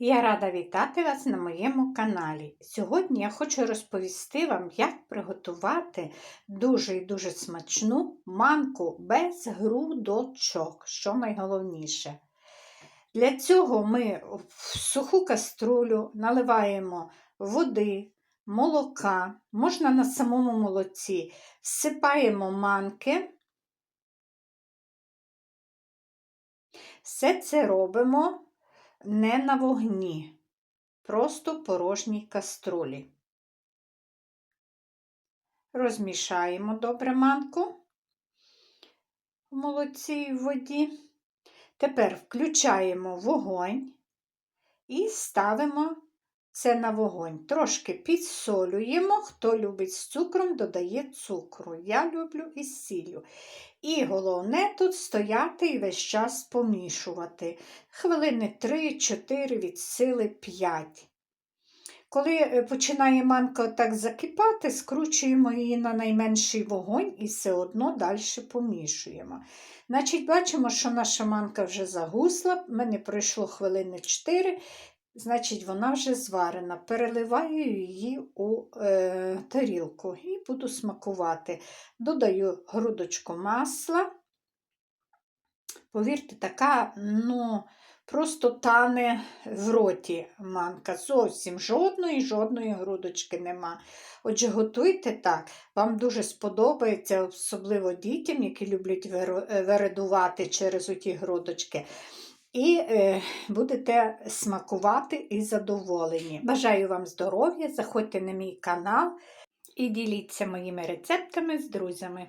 Я рада вітати вас на моєму каналі. Сьогодні я хочу розповісти вам, як приготувати дуже і дуже смачну манку без грудочок, що найголовніше. Для цього ми в суху каструлю наливаємо води, молока, можна на самому молоці, всипаємо манки. Все це робимо не на вогні, просто порожній каструлі. Розмішаємо добре манку в молоці в воді. Тепер включаємо вогонь і ставимо це на вогонь. Трошки підсолюємо, хто любить з цукром, додає цукру. Я люблю із сіллю. І головне тут стояти і весь час помішувати. Хвилини 3-4 від сили 5. Коли е, починає манка так закипати, скручуємо її на найменший вогонь і все одно далі помішуємо. Значить, бачимо, що наша манка вже загусла, в мене пройшло хвилини 4, значить, вона вже зварена. Переливаю її у е, тарілку і буду смакувати. Додаю грудочку масла. Повірте, така, ну, просто тане в роті манка. Зовсім жодної, жодної грудочки нема. Отже, готуйте так, вам дуже сподобається, особливо дітям, які люблять вередувати через оті грудочки. І е, будете смакувати і задоволені. Бажаю вам здоров'я, заходьте на мій канал і діліться моїми рецептами з друзями.